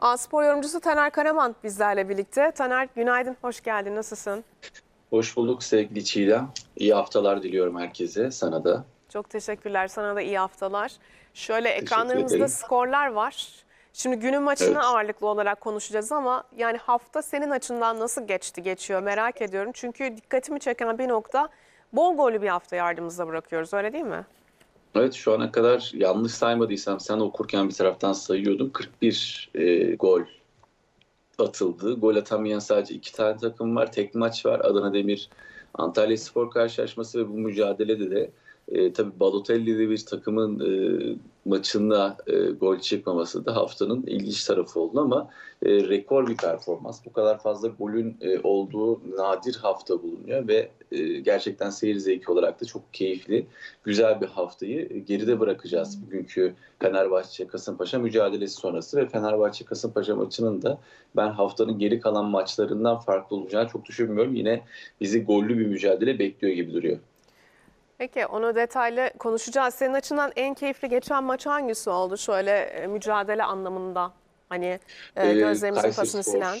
A Spor yorumcusu Taner Karaman bizlerle birlikte. Taner günaydın, hoş geldin. Nasılsın? Hoş bulduk sevgili Çiğdem. İyi haftalar diliyorum herkese, sana da. Çok teşekkürler. Sana da iyi haftalar. Şöyle Teşekkür ekranlarımızda ederim. skorlar var. Şimdi günün maçını Evet. ağırlıklı olarak konuşacağız ama yani hafta senin açından nasıl geçti, geçiyor merak ediyorum. Çünkü dikkatimi çeken bir nokta bol gollü bir hafta yardımımızda bırakıyoruz öyle değil mi? Evet şu ana kadar yanlış saymadıysam sen okurken bir taraftan sayıyordum. 41 e, gol atıldı. Gol atamayan sadece iki tane takım var. Tek maç var. Adana Demir Antalya Spor karşılaşması ve bu mücadelede de e, tabii Balotelli'li bir takımın e, maçında e, gol çıkmaması da haftanın ilginç tarafı oldu ama e, rekor bir performans. Bu kadar fazla golün e, olduğu nadir hafta bulunuyor ve e, gerçekten seyir zevki olarak da çok keyifli, güzel bir haftayı e, geride bırakacağız. Bugünkü Fenerbahçe-Kasımpaşa mücadelesi sonrası ve Fenerbahçe-Kasımpaşa maçının da ben haftanın geri kalan maçlarından farklı olacağını çok düşünmüyorum. Yine bizi gollü bir mücadele bekliyor gibi duruyor. Peki onu detaylı konuşacağız. Senin açından en keyifli geçen maç hangisi oldu şöyle e, mücadele anlamında? Hani e, Ee, gözlerimizin Kayseri pasını Spor- silen.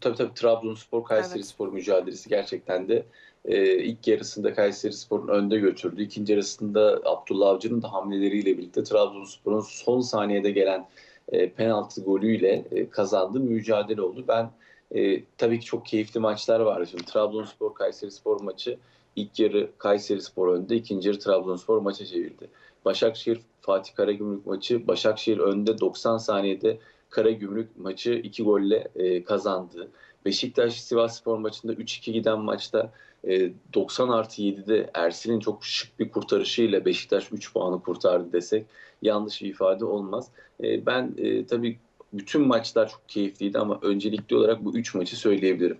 Tabii tabii Trabzonspor Kayseri Evet. Spor mücadelesi gerçekten de e, ilk yarısında Kayseri Spor'un önde götürdü. İkinci yarısında Abdullah Avcı'nın da hamleleriyle birlikte Trabzonspor'un son saniyede gelen e, penaltı golüyle e, kazandığı mücadele oldu. Ben e, tabii ki çok keyifli maçlar vardı. Şimdi Trabzonspor Kayseri Spor maçı ilk yarı Kayseri Spor önde, ikinci yarı Trabzonspor maça çevirdi. Başakşehir Fatih Karagümrük maçı Başakşehir önde 90 saniyede Karagümrük maçı 2 golle e, kazandı. Beşiktaş Sivas Spor maçında 3-2 giden maçta e, 90 artı 7'de Ersin'in çok şık bir kurtarışıyla Beşiktaş 3 puanı kurtardı desek yanlış bir ifade olmaz. E, ben e, tabii bütün maçlar çok keyifliydi ama öncelikli olarak bu 3 maçı söyleyebilirim.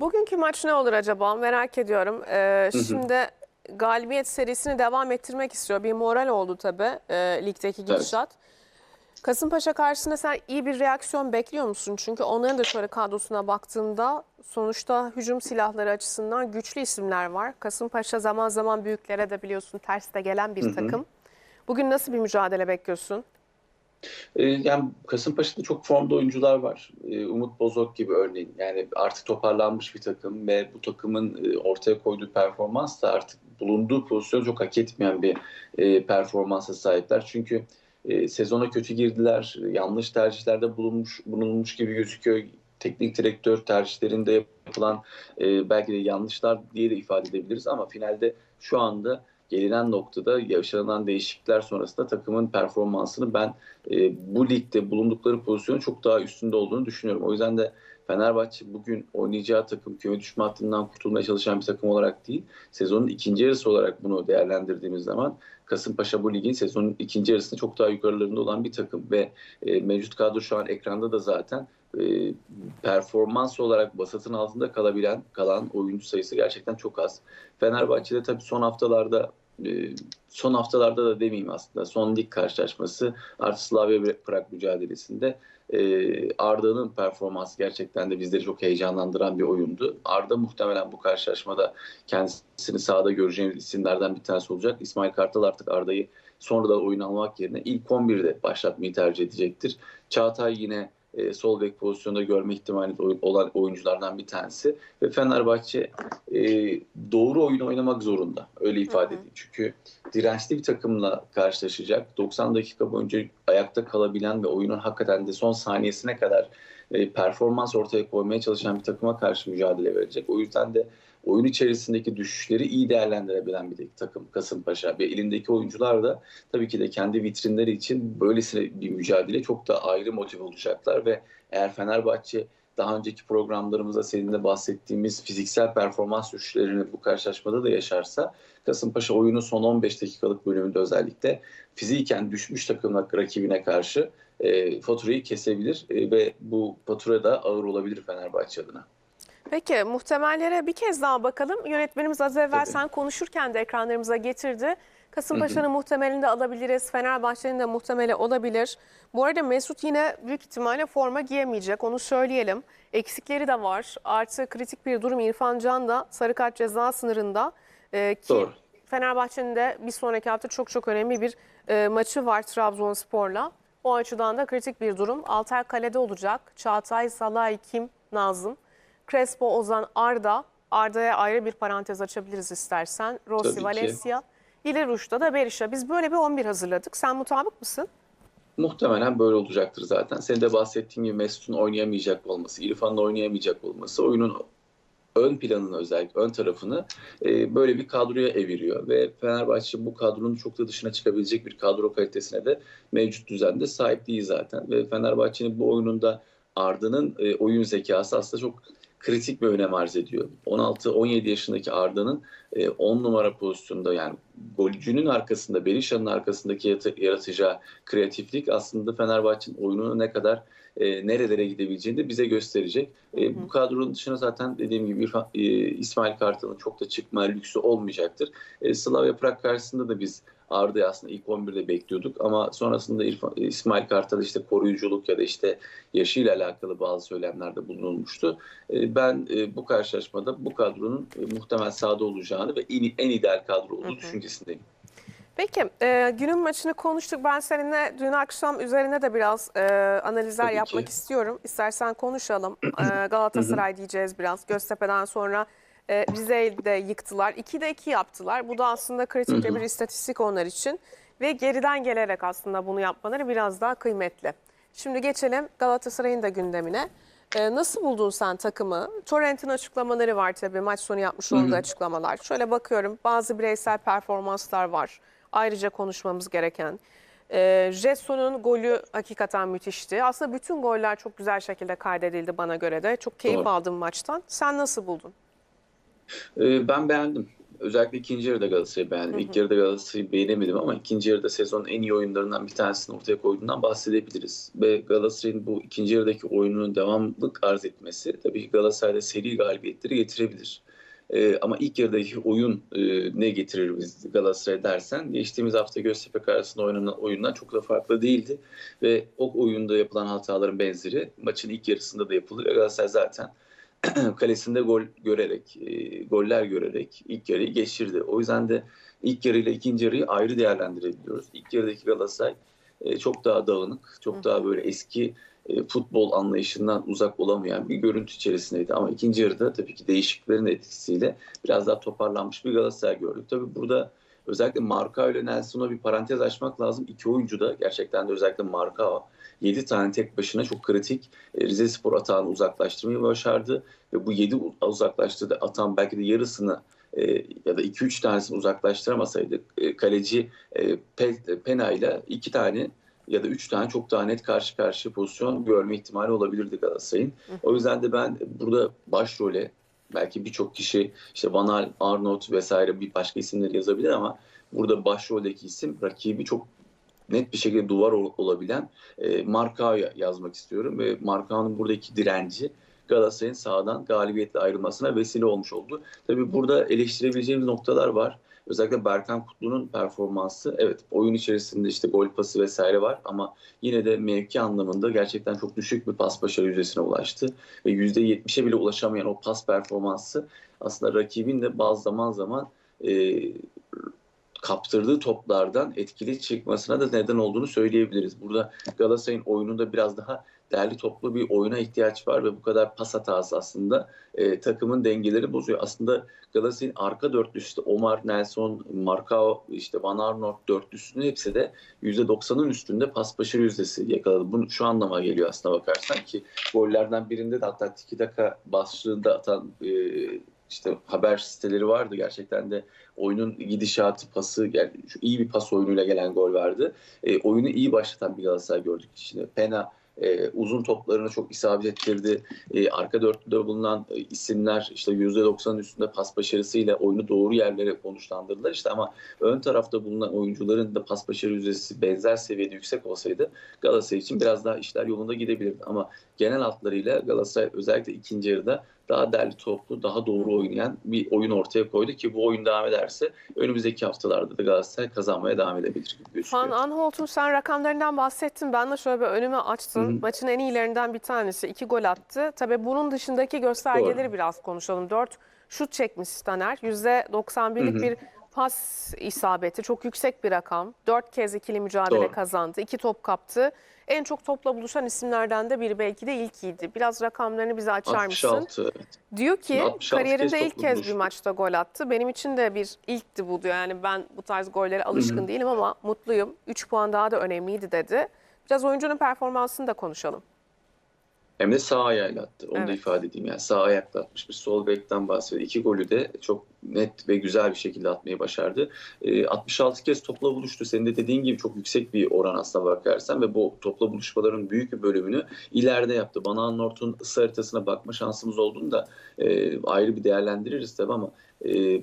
Bugünkü maç ne olur acaba merak ediyorum. Ee, hı. şimdi galibiyet serisini devam ettirmek istiyor. Bir moral oldu tabii e, ligdeki Evet. gidişat. Kasımpaşa karşısında sen iyi bir reaksiyon bekliyor musun? Çünkü onların da şöyle kadrosuna baktığında sonuçta hücum silahları açısından güçlü isimler var. Kasımpaşa zaman zaman büyüklere de biliyorsun ters de gelen bir Hı hı. takım. Bugün nasıl bir mücadele bekliyorsun? E, yani Kasımpaşa'da çok formda oyuncular var. E, Umut Bozok gibi örneğin. Yani artık toparlanmış bir takım ve bu takımın e, ortaya koyduğu performans da artık bulunduğu pozisyonu çok hak etmeyen bir e, performansa sahipler. Çünkü e, sezona kötü girdiler. Yanlış tercihlerde bulunmuş bulunmuş gibi gözüküyor. Teknik direktör tercihlerinde yapılan belki de yanlışlar diye de ifade edebiliriz ama finalde şu anda gelinen noktada yaşanan değişiklikler sonrasında takımın performansını ben e, bu ligde bulundukları pozisyonun çok daha üstünde olduğunu düşünüyorum. O yüzden de Fenerbahçe bugün oynayacağı takım küme düşme hattından kurtulmaya çalışan bir takım olarak değil, sezonun ikinci yarısı olarak bunu değerlendirdiğimiz zaman Kasımpaşa bu ligin sezonun ikinci yarısında çok daha yukarılarında olan bir takım ve e, mevcut kadro şu an ekranda da zaten e, performans olarak basatın altında kalabilen kalan oyuncu sayısı gerçekten çok az. Fenerbahçe'de tabii son haftalarda e, son haftalarda da demeyeyim aslında son lig karşılaşması artı Slavia Prag mücadelesinde e, Arda'nın performansı gerçekten de bizleri çok heyecanlandıran bir oyundu. Arda muhtemelen bu karşılaşmada kendisini sahada göreceğimiz isimlerden bir tanesi olacak. İsmail Kartal artık Arda'yı sonradan oyun almak yerine ilk 11'de başlatmayı tercih edecektir. Çağatay yine e, sol bek pozisyonda görme ihtimali olan oyunculardan bir tanesi ve Fenerbahçe e, doğru oyun oynamak zorunda öyle ifade edeyim. Çünkü dirençli bir takımla karşılaşacak. 90 dakika boyunca ayakta kalabilen ve oyunun hakikaten de son saniyesine kadar e, performans ortaya koymaya çalışan bir takıma karşı mücadele verecek. O yüzden de oyun içerisindeki düşüşleri iyi değerlendirebilen bir takım Kasımpaşa ve elindeki oyuncular da tabii ki de kendi vitrinleri için böylesine bir mücadele çok da ayrı motive olacaklar ve eğer Fenerbahçe daha önceki programlarımızda seninle bahsettiğimiz fiziksel performans düşüşlerini bu karşılaşmada da yaşarsa Kasımpaşa oyunun son 15 dakikalık bölümünde özellikle fiziken düşmüş takımla rakibine karşı e, faturayı kesebilir e, ve bu fatura da ağır olabilir Fenerbahçe adına. Peki muhtemellere bir kez daha bakalım. Yönetmenimiz az evvel Tabii. sen konuşurken de ekranlarımıza getirdi. Kasımpaşa'nın muhtemelini de alabiliriz. Fenerbahçe'nin de muhtemeli olabilir. Bu arada Mesut yine büyük ihtimalle forma giyemeyecek. Onu söyleyelim. Eksikleri de var. Artı kritik bir durum İrfan Can da sarı kart ceza sınırında. Ee, ki Doğru. Fenerbahçe'nin de bir sonraki hafta çok çok önemli bir e, maçı var Trabzonspor'la. O açıdan da kritik bir durum. Alter kalede olacak. Çağatay, Salay, Kim, Nazım. Crespo, Ozan, Arda. Arda'ya ayrı bir parantez açabiliriz istersen. Rossi. Valencia. İleri Ruş'ta da Berisha. Biz böyle bir 11 hazırladık. Sen mutabık mısın? Muhtemelen böyle olacaktır zaten. Senin de bahsettiğin gibi Mesut'un oynayamayacak olması, İrfan'ın oynayamayacak olması oyunun ön planını özellikle ön tarafını e, böyle bir kadroya eviriyor ve Fenerbahçe bu kadronun çok da dışına çıkabilecek bir kadro kalitesine de mevcut düzende sahip değil zaten ve Fenerbahçe'nin bu oyununda Arda'nın e, oyun zekası aslında çok kritik bir önem arz ediyor. 16-17 yaşındaki Arda'nın e, 10 numara pozisyonda yani golcünün arkasında, Berisha'nın arkasındaki yaratacağı kreatiflik aslında Fenerbahçe'nin oyununu ne kadar e, nerelere gidebileceğini de bize gösterecek. E, Hı hı. bu kadronun dışına zaten dediğim gibi e, İsmail Kartal'ın çok da çıkma lüksü olmayacaktır. E, Slavia Prag karşısında da biz Arda'yı aslında ilk 11'de bekliyorduk ama sonrasında İrfan, e, İsmail Kartal işte koruyuculuk ya da işte yaşıyla alakalı bazı söylemlerde bulunulmuştu. E, ben e, bu karşılaşmada bu kadronun muhtemel sahada olacağını ve en, en ideal kadro olduğu Hı hı. düşüncesindeyim. Peki e, günün maçını konuştuk. Ben seninle dün akşam üzerine de biraz e, analizler Tabii yapmak ki. istiyorum. İstersen konuşalım. E, Galatasaray diyeceğiz biraz. Göztepe'den sonra e, Rize'yi de yıktılar. 2'de 2 yaptılar. Bu da aslında kritik bir istatistik onlar için. Ve geriden gelerek aslında bunu yapmaları biraz daha kıymetli. Şimdi geçelim Galatasaray'ın da gündemine. E, nasıl buldun sen takımı? Torrent'in açıklamaları var tabii maç sonu yapmış olduğu açıklamalar. Şöyle bakıyorum bazı bireysel performanslar var. Ayrıca konuşmamız gereken. E, Jetson'un golü hakikaten müthişti. Aslında bütün goller çok güzel şekilde kaydedildi bana göre de. Çok keyif Doğru. aldım maçtan. Sen nasıl buldun? Ee, Ben beğendim. Özellikle ikinci yarıda Galatasaray'ı beğendim. İlk yarıda Galatasaray'ı beğenemedim ama ikinci yarıda sezonun en iyi oyunlarından bir tanesini ortaya koyduğundan bahsedebiliriz. Ve Galatasaray'ın bu ikinci yarıdaki oyununun devamlılık arz etmesi tabii ki Galatasaray'da seri galibiyetleri getirebilir. Ee, ama ilk yarıdaki oyun e, ne getirir biz Galatasaray dersen geçtiğimiz hafta Göztepe karşısında oynanan oyundan çok da farklı değildi. Ve o oyunda yapılan hataların benzeri maçın ilk yarısında da yapıldı. Ve Galatasaray zaten kalesinde gol görerek, e, goller görerek ilk yarıyı geçirdi. O yüzden de ilk yarıyla ikinci yarıyı ayrı değerlendirebiliyoruz. İlk yarıdaki Galatasaray e, çok daha dağınık, çok daha böyle eski e, futbol anlayışından uzak olamayan bir görüntü içerisindeydi. Ama ikinci yarıda tabii ki değişikliklerin etkisiyle biraz daha toparlanmış bir Galatasaray gördük. Tabii burada özellikle Marka ile Nelson'a bir parantez açmak lazım. İki oyuncu da gerçekten de özellikle Marka 7 tane tek başına çok kritik e, Rize Spor atağını uzaklaştırmayı başardı. Ve bu 7 uzaklaştırdığı atan belki de yarısını e, ya da 2-3 tanesini uzaklaştıramasaydık e, kaleci e, Pe- Pena ile 2 tane ya da 3 tane çok daha net karşı karşıya pozisyon görme ihtimali olabilirdi Galatasaray'ın. O yüzden de ben burada başrole belki birçok kişi işte Van Gaal, Arnold vesaire bir başka isimleri yazabilir ama burada başroldeki isim rakibi çok net bir şekilde duvar ol- olabilen e, Markao'ya yazmak istiyorum ve Markao'nun buradaki direnci Galatasaray'ın sahadan galibiyetle ayrılmasına vesile olmuş oldu. Tabii burada eleştirebileceğimiz noktalar var. Özellikle Berkan Kutlu'nun performansı evet oyun içerisinde işte gol pası vesaire var ama yine de mevki anlamında gerçekten çok düşük bir pas başarı yüzdesine ulaştı ve %70'e bile ulaşamayan o pas performansı aslında rakibin de bazı zaman zaman e, kaptırdığı toplardan etkili çıkmasına da neden olduğunu söyleyebiliriz. Burada Galatasaray'ın oyununda biraz daha derli toplu bir oyuna ihtiyaç var ve bu kadar pas hatası aslında e, takımın dengeleri bozuyor. Aslında Galatasaray'ın arka dörtlüsü işte Omar, Nelson, Marcao, işte Van Arnold dörtlüsünün hepsi de %90'ın üstünde pas başarı yüzdesi yakaladı. Bu şu anlama geliyor aslına bakarsan ki gollerden birinde de hatta tiki taka başlığında atan e, işte haber siteleri vardı gerçekten de oyunun gidişatı, pası yani şu iyi bir pas oyunuyla gelen gol vardı. E, oyunu iyi başlatan bir Galatasaray gördük. Şimdi Pena e, uzun toplarını çok isabet ettirdi. E, arka dörtlüde bulunan e, isimler işte %90'ın üstünde pas başarısıyla oyunu doğru yerlere konuşlandırdılar. İşte ama ön tarafta bulunan oyuncuların da pas başarı yüzdesi benzer seviyede yüksek olsaydı Galatasaray için biraz daha işler yolunda gidebilirdi. Ama genel hatlarıyla Galatasaray özellikle ikinci yarıda daha derli toplu, daha doğru oynayan bir oyun ortaya koydu ki bu oyun devam ederse önümüzdeki haftalarda da Galatasaray kazanmaya devam edebilir gibi gözüküyor. Van Aanholt'un sen rakamlarından bahsettin. Ben de şöyle bir önüme açtım. Maçın en iyilerinden bir tanesi. iki gol attı. Tabii bunun dışındaki göstergeleri Doğru. biraz konuşalım. Dört şut çekmiş Staner. %91'lik Hı hı. bir pas isabeti çok yüksek bir rakam. Dört kez ikili mücadele Doğru. kazandı. iki top kaptı. En çok topla buluşan isimlerden de biri belki de ilkiydi. Biraz rakamlarını bize açar mısın? 66. evet. Diyor ki 66 kariyerinde kez ilk kez bir buluştu. maçta gol attı. Benim için de bir ilkti bu diyor. Yani ben bu tarz gollere alışkın değilim ama mutluyum. 3 puan daha da önemliydi dedi. Biraz oyuncunun performansını da konuşalım. Hem de sağ ayağıyla attı. Onu da Evet. ifade edeyim. Yani sağ ayakla atmış bir sol bekten bahsediyor. İki golü de çok net ve güzel bir şekilde atmayı başardı. Ee, 66 kez topla buluştu. Senin de dediğin gibi çok yüksek bir oran aslına bakarsan ve bu topla buluşmaların büyük bir bölümünü ileride yaptı. Bana North'un ısı haritasına bakma şansımız olduğunda e, ayrı bir değerlendiririz tabii ama e,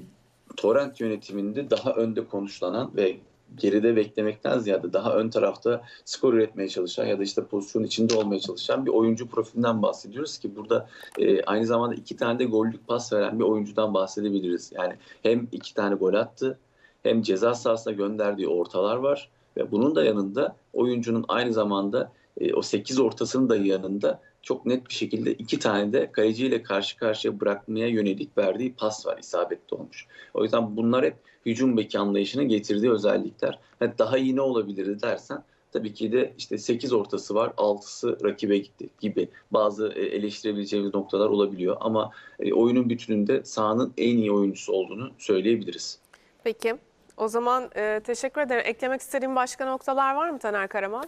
Torrent yönetiminde daha önde konuşlanan ve geride beklemekten ziyade daha ön tarafta skor üretmeye çalışan ya da işte pozisyon içinde olmaya çalışan bir oyuncu profilinden bahsediyoruz ki burada e, aynı zamanda iki tane de gollük pas veren bir oyuncudan bahsedebiliriz. Yani hem iki tane gol attı hem ceza sahasına gönderdiği ortalar var ve bunun da yanında oyuncunun aynı zamanda e, o 8 ortasının da yanında çok net bir şekilde iki tane de kaleciyle karşı karşıya bırakmaya yönelik verdiği pas var isabetli olmuş. O yüzden bunlar hep hücum beki anlayışının getirdiği özellikler. Ha, daha iyi ne olabilirdi dersen tabii ki de işte 8 ortası var, 6'sı rakibe gitti gibi bazı e, eleştirebileceğimiz noktalar olabiliyor. Ama e, oyunun bütününde sahanın en iyi oyuncusu olduğunu söyleyebiliriz. Peki. O zaman e, teşekkür ederim. Eklemek istediğin başka noktalar var mı Taner Karaman?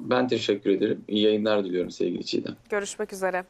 Ben teşekkür ederim. İyi yayınlar diliyorum sevgili Çiğdem. Görüşmek üzere.